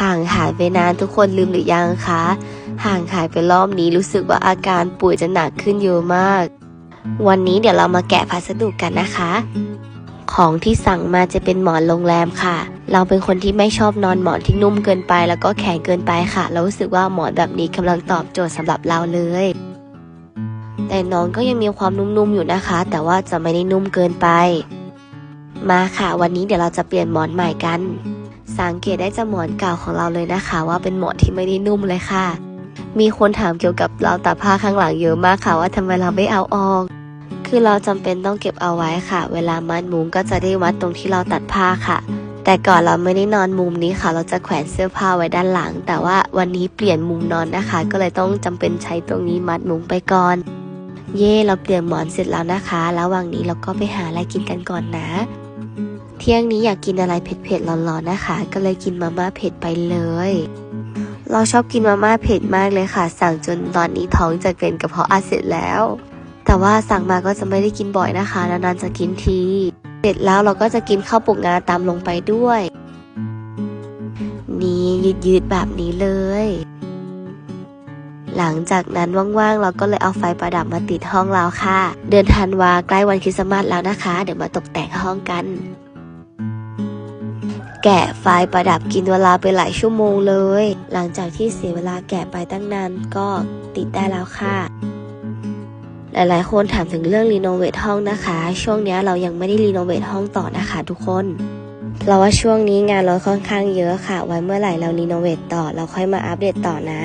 ห่างหายไปนานทุกคนลืมหรือยังคะ ห่างหายไปรอบนี้รู้สึกว่าอาการป่วยจะหนักขึ้นเยอะมาก วันนี้เดี๋ยวเรามาแกะพัสดุกันนะคะ ของที่สั่งมาจะเป็นหมอนโรงแรมค่ะ เราเป็นคนที่ไม่ชอบนอนหมอนที่นุ่มเกินไป แล้วก็แข็งเกินไปค่ะ เรารู้สึกว่าหมอนแบบนี้กำลังตอบโจทย์สำหรับเราเลยแต่นอนก็ยังมีความนุ่มๆอยู่นะคะ แต่ว่าจะไม่ได้นุ่มเกินไป มาค่ะ วันนี้เดี๋ยวเราจะเปลี่ยนหมอนใหม่กัน สังเกตได้จากหมอนเก่าของเราเลยนะคะ ว่าเป็นหมอนที่ไม่ได้นุ่มเลยค่ะ มีคนถามเกี่ยวกับเราวตากผ้าข้างหลังเยอะมากค่ะว่าทำไมเราไม่เอาออก คือเราจำเป็นต้องเก็บเอาไว้ค่ะ เวลามัดมุ้งก็จะได้วัดตรงที่เราตัดผ้าค่ะ แต่ก่อนเราไม่ได้นอนมุมนี้ค่ะ เราจะแขวนเสื้อผ้าไว้ด้านหลัง แต่ว่าวันนี้เปลี่ยนมุมนอนนะคะ ก็เลยต้องจำเป็นใช้ตรงนี้มัดมุ้งไปก่อน เย่เราเปลี่ยนหมอนเสร็จแล้วนะคะระหว่างนี้เราก็ไปหาอะไรกินกันก่อนนะ เที่ยงนี้อยากกินอะไรเผ็ดๆร้อนๆนะคะ ก็เลยกินมาม่าเผ็ดไปเลย เราชอบกินมาม่าเผ็ดมากเลยค่ะ สั่งจนตอนนี้ท้องจะเป็นกระเพาะอาเสร็จแล้ว แต่ว่าสั่งมาก็จะไม่ได้กินบ่อยนะคะนานๆจะกินทีเสร็จแล้วเราก็จะกินข้าวปลุกงาตามลงไปด้วย นี่ยืดๆแบบนี้เลย หลังจากนั้นว่างๆ เราก็เลยเอาไฟประดับมาติดห้องเราค่ะ เดือนธันวาใกล้วันคริสต์มาสแล้วนะคะ เดี๋ยวมาตกแต่งห้องกัน แกะไฟประดับกินเวลาไปหลายชั่วโมงเลย หลังจากที่เสียเวลาแกะไปตั้งนานก็ติดได้แล้วค่ะ หลายๆ คนถามถึงเรื่องรีโนเวทห้องนะคะ ช่วงนี้เรายังไม่ได้รีโนเวทห้องต่อนะคะทุกคน เราว่าช่วงนี้งานเราค่อนข้างเยอะค่ะ ไว้เมื่อไหร่เรารีโนเวทต่อเราค่อยมาอัปเดตต่อนะ